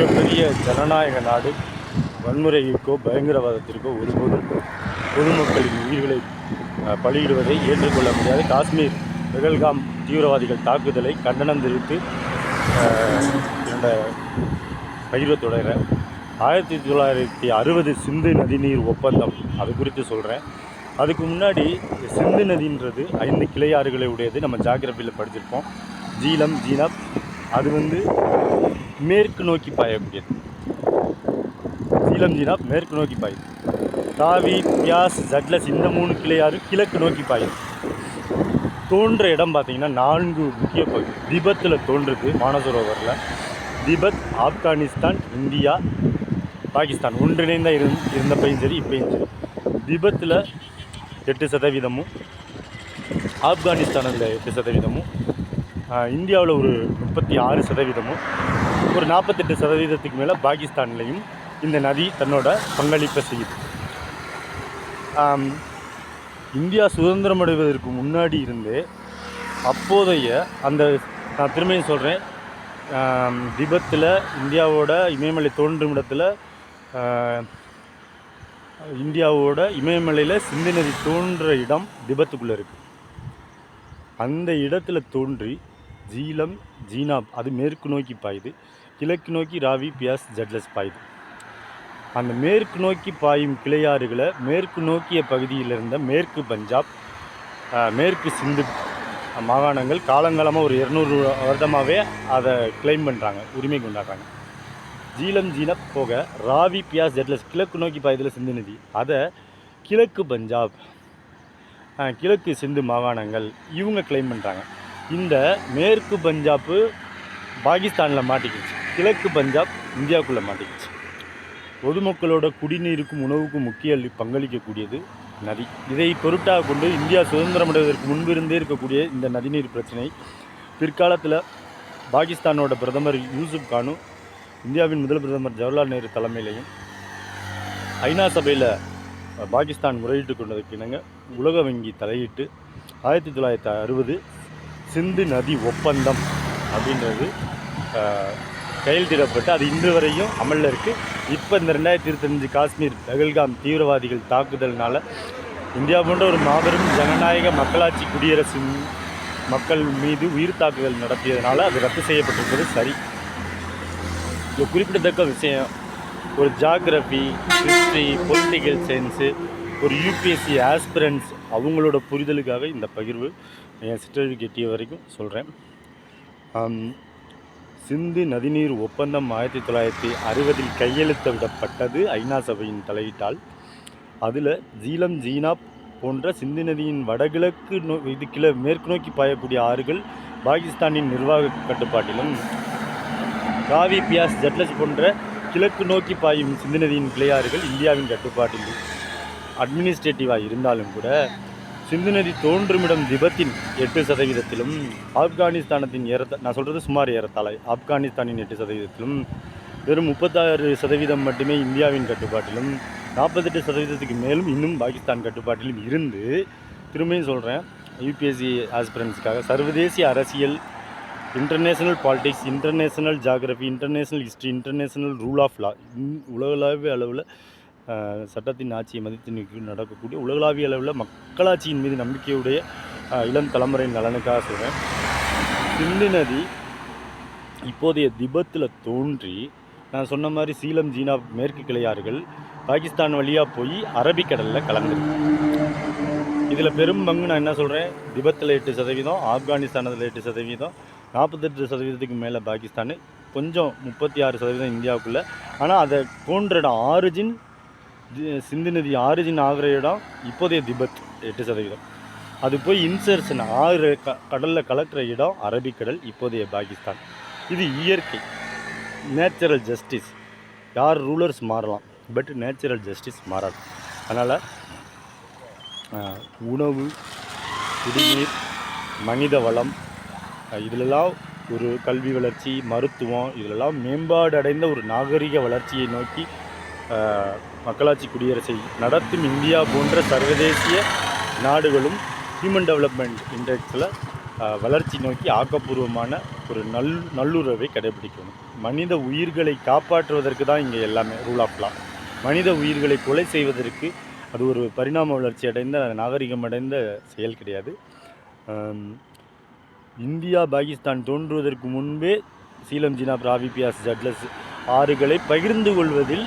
மிகப்பெரிய ஜனநாயக நாடு. வன்முறைக்கோ பயங்கரவாதத்திற்கோ ஒருபோதும் பொதுமக்களின் உயிர்களை பலியிடுவதை ஏற்றுக்கொள்ள முடியாது. காஷ்மீர் பெகல்காம் தீவிரவாதிகள் தாக்குதலை கண்டனம் தெரிவித்து அஹ், என்னோட பகிர்வை தொடர்கிறேன் ஆயிரத்தி தொள்ளாயிரத்தி அறுபது சிந்து நதிநீர் ஒப்பந்தம் அது குறித்து சொல்கிறேன் அதுக்கு முன்னாடி சிந்து நதின்றது ஐந்து கிளையாறுகளை உடையது நம்ம ஜாகிரபியில் படிச்சிருப்போம். ஜீலம் ஜீனப் அது வந்து மேற்கு நோக்கி பாயக்கூடியது சீலம் ஜீனப் மேற்கு நோக்கி பாயுது தாவி பியாஸ் ஜட்லஸ் இந்த மூணு கிளையாறு கிழக்கு நோக்கி பாயுது தோன்ற இடம் பார்த்தீங்கன்னா நான்கு முக்கிய பகுதி திபத்தில் தோன்றுது மானசரோவரில். Tibet Afghanistan India Pakistan. ஒன்றிணைந்த இருந் இருந்தப்பையும் சரி இப்பையும் சரி. திபத்தில் எட்டு சதவீதமும் ஆப்கானிஸ்தானில் எட்டு சதவீதமும் இந்தியாவில் ஒரு முப்பத்தி ஆறு சதவீதமும் ஒரு நாற்பத்தெட்டு சதவீதத்துக்கு மேலே பாகிஸ்தான்லேயும் இந்த நதி தன்னோட பங்களிப்பை செய்யுது. இந்தியா சுதந்திரம் அடைவதற்கு முன்னாடி இருந்தே அப்போதைய அந்த நான் திரும்பியும் சொல்கிறேன் திபத்தில் இந்தியாவோட இமயமலை தோன்றும் இடத்துல இந்தியாவோட இமயமலையில் சிந்து நதி தோன்ற இடம் திபத்துக்குள்ளே இருக்குது அந்த இடத்துல தோன்றி ஜீலம் ஜீனாப் அது மேற்கு நோக்கி பாயுது. கிழக்கு நோக்கி ராவி பியாஸ் ஜட்லஸ் பாயுது. அந்த மேற்கு நோக்கி பாயும் கிளையாறுகளை மேற்கு நோக்கிய பகுதியில் இருந்த மேற்கு பஞ்சாப் மேற்கு சிந்து மாகாணங்கள் காலங்காலமாக ஒரு இரநூறு வருடமாகவே அதை கிளைம் பண்ணுறாங்க உரிமை கொண்டாடுறாங்க. ஜீலம் ஜீனப் போக ராவி பியாஸ் ஜட்லஸ் கிழக்கு நோக்கி பாயதில் சிந்து நதி. அதை கிழக்கு பஞ்சாப் கிழக்கு சிந்து மாகாணங்கள் இவங்க கிளைம் பண்ணுறாங்க இந்த மேற்கு பஞ்சாப்பு பாகிஸ்தானில் மாட்டிக்கிச்சு. கிழக்கு பஞ்சாப் இந்தியாவுக்குள்ளே மாட்டிக்கிச்சு. பொதுமக்களோட குடிநீருக்கும் உணவுக்கும் முக்கிய பங்களிக்கக்கூடியது நதி. இதை பொருட்டாக கொண்டு இந்தியா சுதந்திரம் அடைவதற்கு முன்பிருந்தே இருக்கக்கூடிய இந்த நதிநீர் பிரச்சனை பிற்காலத்தில் பாகிஸ்தானோட பிரதமர் யூசுப் கானும் இந்தியாவின் முதல் பிரதமர் ஜவஹர்லால் நேரு தலைமையிலையும் ஐநா சபையில் பாகிஸ்தான் முறையிட்டு கொண்டதுக்கு இணங்க உலக வங்கி தலையிட்டு ஆயிரத்தி தொள்ளாயிரத்தி அறுபது சிந்து நதி ஒப்பந்தம் அப்படின்றது கையெழுத்திடப்பட்டு அது இன்று வரையும் அமலில் இருக்குது இப்போ இந்த ரெண்டாயிரத்தி இருபத்தஞ்சு காஷ்மீர் பகல்காம் தீவிரவாதிகள் தாக்குதல்னால் இந்தியா போன்ற ஒரு மாபெரும் ஜனநாயக மக்களாட்சி குடியரசு மக்கள் மீது உயிர் தாக்குதல் நடத்தியதுனால அது ரத்து செய்யப்பட்டிருப்பது சரி. இது குறிப்பிடத்தக்க விஷயம். ஒரு ஜாகிரபி ஹிஸ்ட்ரி பொலிட்டிக்கல் சயின்ஸு ஒரு யூபிஎஸ்சி ஆஸ்பிரன்ஸ் அவங்களோட புரிதலுக்காக இந்த பகிர்வு. என் சிற்றறிவு கெட்டிய வரைக்கும் சொல்கிறேன் சிந்து நதிநீர் ஒப்பந்தம் ஆயிரத்தி தொள்ளாயிரத்தி அறுபதில் கையெழுத்திடப்பட்டது ஐநா சபையின் தலையீட்டால். அதில் ஜீலம் ஜீனாப் போன்ற சிந்து நதியின் வடகிழக்கு நோ இது கிழ மேற்கு நோக்கி பாயக்கூடிய ஆறுகள் பாகிஸ்தானின் நிர்வாக கட்டுப்பாட்டிலும். காவி பியாஸ் ஜட்லஸ் போன்ற கிழக்கு நோக்கி பாயும் சிந்து நதியின் கிளையாறுகள் இந்தியாவின் கட்டுப்பாட்டில் அட்மினிஸ்ட்ரேட்டிவாக இருந்தாலும் கூட சிந்து நதி தோன்றுமிடம் திபத்தின் எட்டு சதவீதத்திலும் ஆப்கானிஸ்தானத்தின் ஏறத்த நான் சொல்கிறது சுமார் ஏறத்தாழ ஆப்கானிஸ்தானின் எட்டு சதவீதத்திலும் வெறும் முப்பத்தாறு சதவீதம் மட்டுமே இந்தியாவின் கட்டுப்பாட்டிலும் நாற்பத்தெட்டு சதவீதத்துக்கு மேலும் இன்னும் பாகிஸ்தான் கட்டுப்பாட்டிலும் இருந்து திரும்பியும் சொல்கிறேன் யூபிஎஸ்சி ஆஸ்பிரன்ஸுக்காக சர்வதேசிய அரசியல் international politics international geography international history international rule of law உலகளாவிய அளவில் சட்டத்தின் ஆட்சியை மதித்து நடக்கக்கூடிய உலகளாவிய அளவில் மக்களாட்சியின் மீது நம்பிக்கையுடைய இளம் தலைமுறையின் நலனுக்காக சொல்கிறேன் சிந்து நதி இப்போதைய திபத்தில் தோன்றி நான் சொன்ன மாதிரி சீலம் ஜீனா மேற்கு கிளையாறுகள் பாகிஸ்தான் வழியாக போய் அரபிக்கடலில் கலந்துருக்கு இதில் பெரும் பங்கு நான் என்ன சொல்கிறேன் திபத்தில் எட்டு சதவீதம் ஆப்கானிஸ்தானத்தில் எட்டு சதவீதம் நாற்பத்தெட்டு சதவீதத்துக்கு மேலே பாகிஸ்தான் கொஞ்சம் முப்பத்தி ஆறு சதவீதம் இந்தியாவுக்குள்ளே. ஆனால் அதை போன்ற ஆரிஜின் சிந்து நதி ஆரிஜின் ஆகிற இடம் இப்போதைய திபெத் எட்டு சதவீதம். அது போய் இன்சர்ஷன் ஆறு க கடலில் கலக்கிற இடம் அரபிக்கடல் இப்போதைய பாகிஸ்தான். இது இயற்கை. Natural justice. யார் ரூலர்ஸ் மாறலாம் பட் நேச்சுரல் ஜஸ்டிஸ் மாறாது. அதனால் உணவு குடிநீர் மனித வளம் இதிலெல்லாம் ஒரு கல்வி வளர்ச்சி மருத்துவம் இதிலெல்லாம் மேம்பாடு அடைந்த ஒரு நாகரிக வளர்ச்சியை நோக்கி மக்களாட்சி குடியரசை நடத்தும் இந்தியா போன்ற சர்வதேசிய நாடுகளும் ஹியூமன் டெவலப்மெண்ட் இண்டெக்ஸில் வளர்ச்சி நோக்கி ஆக்கப்பூர்வமான ஒரு நல் நல்லுறவை கடைபிடிக்கணும். மனித உயிர்களை காப்பாற்றுவதற்கு தான் இங்கே எல்லாமே ரூல் ஆஃப் லா மனித உயிர்களை கொலை செய்வதற்கு அது ஒரு பரிணாம வளர்ச்சி அடைந்த நாகரிகம் அடைந்த செயல் கிடையாது. இந்தியா பாகிஸ்தான் தோன்றுவதற்கு முன்பே சீலம் ஜினா ராவி பியாஸ் ஜட்லஸ் ஆறுகளை பகிர்ந்து கொள்வதில்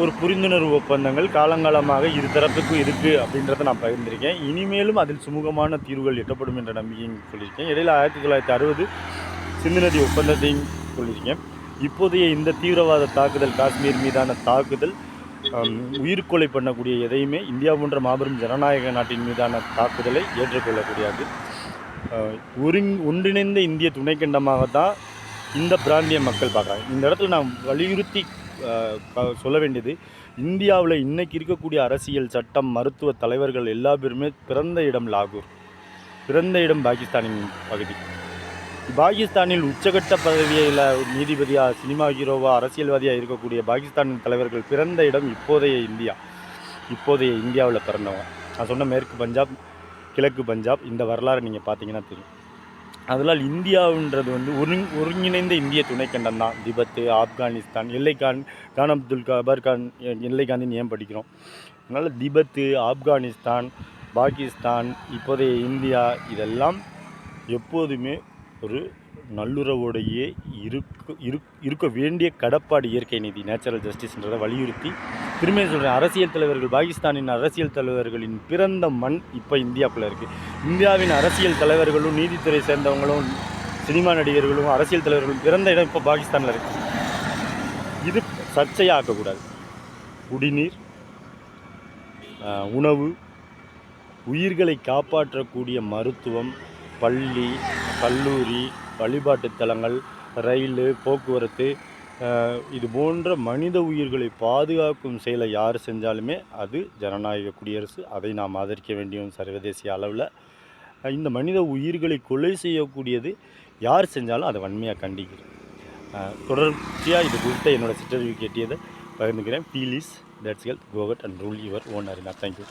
ஒரு புரிந்துணர்வு ஒப்பந்தங்கள் காலங்காலமாக இருதரப்புக்கும் இருக்குது அப்படின்றத நான் பகிர்ந்திருக்கேன். இனிமேலும் அதில் சுமூகமான தீர்வுகள் எட்டப்படும் என்ற நம்பிக்கையும் சொல்லியிருக்கேன். இடையில் ஆயிரத்தி தொள்ளாயிரத்தி அறுபது சிந்து நதி ஒப்பந்தத்தையும் சொல்லியிருக்கேன். இப்போதைய இந்த தீவிரவாத தாக்குதல் காஷ்மீர் மீதான தாக்குதல் உயிர்கொலை பண்ணக்கூடிய எதையுமே இந்தியா போன்ற மாபெரும் ஜனநாயக நாட்டின் மீதான தாக்குதலை ஏற்றுக்கொள்ளக்கூடியது. ஒருங் ஒன்றிணைந்த இந்திய துணைக்கண்டமாக தான் இந்த பிராந்திய மக்கள் பார்க்குறாங்க. இந்த இடத்துல நான் வலியுறுத்தி சொல்ல வேண்டியது இந்தியாவில் இன்றைக்கி இருக்கக்கூடிய அரசியல் சட்டம் மருத்துவ தலைவர்கள் எல்லா பேருமே பிறந்த இடம் லாகூர். பிறந்த இடம் பாகிஸ்தானின் பகுதி. பாகிஸ்தானில் உச்சகட்ட பதவியில் நீதிபதியாக சினிமா ஹீரோவா அரசியல்வாதியாக இருக்கக்கூடிய பாகிஸ்தானின் தலைவர்கள் பிறந்த இடம் இப்போதைய இந்தியா. இப்போதைய இந்தியாவில் பிறந்தவங்க. நான் சொன்ன மேற்கு பஞ்சாப் கிழக்கு பஞ்சாப் இந்த வரலாறு நீங்கள் பார்த்தீங்கன்னா தெரியும். அதனால் இந்தியாவுன்றது வந்து ஒருங் ஒருங்கிணைந்த இந்திய துணைக்கண்டம் தான். திபத்து ஆப்கானிஸ்தான் எல்லை கான் அப்துல் கபர் கான் எல்லைகாந்தின்னு ஏன் படிக்கிறோம்? அதனால் திபத்து ஆப்கானிஸ்தான் பாகிஸ்தான் இப்போதைய இந்தியா இதெல்லாம் எப்போதுமே ஒரு நல்லுறவோடையே இருக்க இருக் இருக்க வேண்டிய கடப்பாடு இயற்கை நீதி நேச்சுரல் ஜஸ்டிஸ்ன்றதை வலியுறுத்தி திரும்ப சொல்கிறேன் அரசியல் தலைவர்கள் பாகிஸ்தானின் அரசியல் தலைவர்களின் பிறந்த மண் இப்போ இந்தியாக்குள்ளே இருக்குது இந்தியாவின் அரசியல் தலைவர்களும் நீதித்துறை சேர்ந்தவங்களும் சினிமா நடிகர்களும் அரசியல் தலைவர்களும் பிறந்த இடம் இப்போ பாகிஸ்தானில் இருக்குது இது சர்ச்சையாக ஆக்கக்கூடாது குடிநீர் உணவு உயிர்களை காப்பாற்றக்கூடிய மருத்துவம் பள்ளி கல்லூரி வழிபாட்டுத்தலங்கள் ரயில் போக்குவரத்து இது போன்ற மனித உயிர்களை பாதுகாக்கும் செயலை யார் செஞ்சாலுமே அது ஜனநாயக குடியரசு. அதை நாம் ஆதரிக்க வேண்டியும் சர்வதேச அளவில் இந்த மனித உயிர்களை கொலை செய்யக்கூடியது யார் செஞ்சாலும் அதை வன்மையாக கண்டிக்கிறேன். தொடர்ச்சியாக இது குறித்த என்னோட சிற்றறிவு கேட்டியதை பகிர்ந்துக்கிறேன். Please that's help covet and rule your own arena thank you